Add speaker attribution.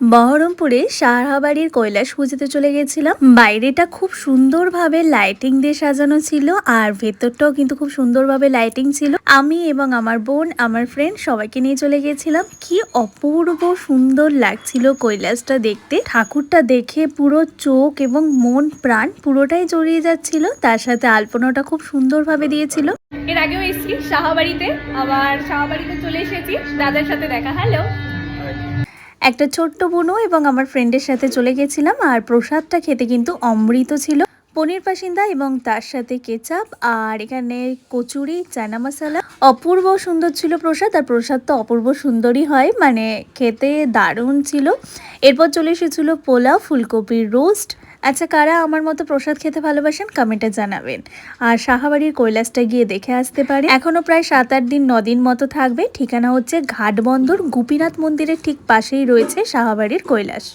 Speaker 1: বহরমপুরে সাহাবাড়ির কৈলাস পুজোতে চলে গেছিলাম। বাইরেটা খুব সুন্দরভাবে লাইটিং দিয়ে সাজানো ছিল আর ভেতরটাও কিন্তু খুব সুন্দরভাবে লাইটিং ছিল। আমি এবং আমার বোন, আমার ফ্রেন্ড সবাইকে নিয়ে চলে গেছিলাম। কি অপূর্ব সুন্দর লাগছিল কৈলাসটা দেখতে। ঠাকুরটা দেখে পুরো চোখ এবং মন, প্রাণ পুরোটাই জড়িয়ে যাচ্ছিল। তার সাথে আলপনাটা খুব সুন্দরভাবে দিয়েছিল।
Speaker 2: এর আগেও এসেছি সাহাবাড়িতে, আবার সাহাবাড়িতে চলে এসেছি। দাদার সাথে দেখা হ্যালো
Speaker 1: একটা ছোট্ট বোনও এবং আমার ফ্রেন্ডের সাথে চলে গেছিলাম আর প্রসাদটা খেতে কিন্তু অমৃত ছিল। পনির পাসিন্দা এবং তার সাথে কেচাপ আর এখানে কচুরি, চানা মশলা। অপূর্ব সুন্দর ছিল প্রসাদ আর প্রসাদ তো অপূর্ব সুন্দরই হয়। মানে খেতে দারুণ ছিল। এরপর চলে এসেছিল পোলাও, ফুলকপির রোস্ট। আচ্ছা কারা আমার মতো প্রসাদ খেতে ভালোবাসেন? কমেন্টে জানাবেন। আর সাহাবাড়ির কৈলাসটা গিয়ে দেখে আসতে পারে এখনও প্রায় সাত আট দিন, নদিন মতো থাকবে। ঠিকানা হচ্ছে ঘাটবন্দর, গোপীনাথ মন্দিরের ঠিক পাশেই রয়েছে সাহাবাড়ির কৈলাস।